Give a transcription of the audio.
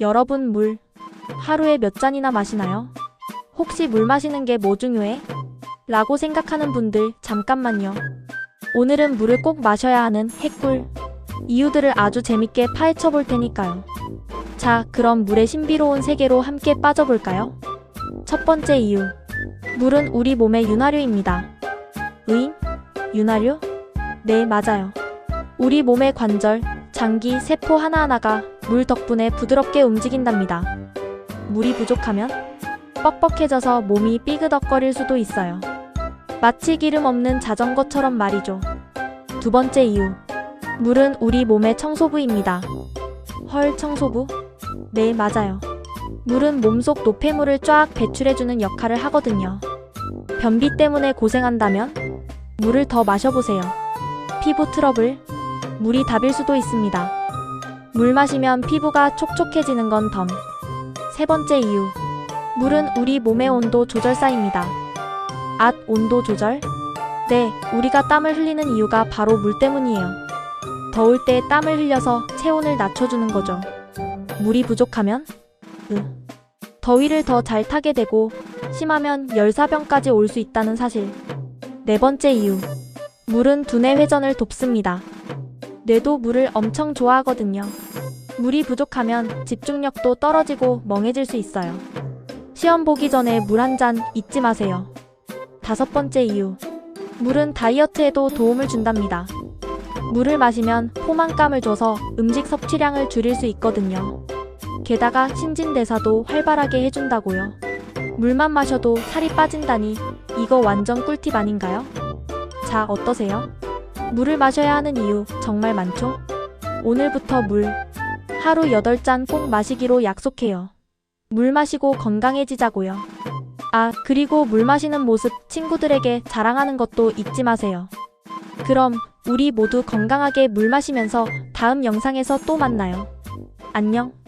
여러분 물 하루에 몇 잔이나 마시나요? 혹시 물 마시는 게 뭐 중요해? 라고 생각하는 분들 잠깐만요. 오늘은 물을 꼭 마셔야 하는 핵꿀 이유들을 아주 재밌게 파헤쳐 볼 테니까요. 자, 그럼 물의 신비로운 세계로 함께 빠져볼까요? 첫 번째 이유. 물은 우리 몸의 윤활유입니다. 의임? 윤활유? 네, 맞아요. 우리 몸의 관절, 장기, 세포 하나하나가 물 덕분에 부드럽게 움직인답니다. 물이 부족하면 뻑뻑해져서 몸이 삐그덕거릴 수도 있어요. 마치 기름 없는 자전거처럼 말이죠. 두 번째 이유. 물은 우리 몸의 청소부입니다. 헐, 청소부? 네, 맞아요. 물은 몸속 노폐물을 쫙 배출해주는 역할을 하거든요. 변비 때문에 고생한다면 물을 더 마셔보세요. 피부 트러블? 물이 답일 수도 있습니다. 물 마시면 피부가 촉촉해지는 건 덤. 세 번째 이유. 물은 우리 몸의 온도 조절사입니다. 앗, 온도 조절? 네, 우리가 땀을 흘리는 이유가 바로 물 때문이에요. 더울 때 땀을 흘려서 체온을 낮춰주는 거죠. 물이 부족하면? 으. 더위를 더 잘 타게 되고, 심하면 열사병까지 올 수 있다는 사실. 네 번째 이유. 물은 두뇌 회전을 돕습니다. 뇌도 물을 엄청 좋아하거든요. 물이 부족하면 집중력도 떨어지고 멍해질 수 있어요. 시험 보기 전에 물 한 잔 잊지 마세요. 다섯 번째 이유. 물은 다이어트에도 도움을 준답니다. 물을 마시면 포만감을 줘서 음식 섭취량을 줄일 수 있거든요. 게다가 신진대사도 활발하게 해준다고요. 물만 마셔도 살이 빠진다니 이거 완전 꿀팁 아닌가요? 자, 어떠세요? 물을 마셔야 하는 이유 정말 많죠? 오늘부터 물 하루 8잔 꼭 마시기로 약속해요. 물 마시고 건강해지자고요. 아, 그리고 물 마시는 모습 친구들에게 자랑하는 것도 잊지 마세요. 그럼 우리 모두 건강하게 물 마시면서 다음 영상에서 또 만나요. 안녕.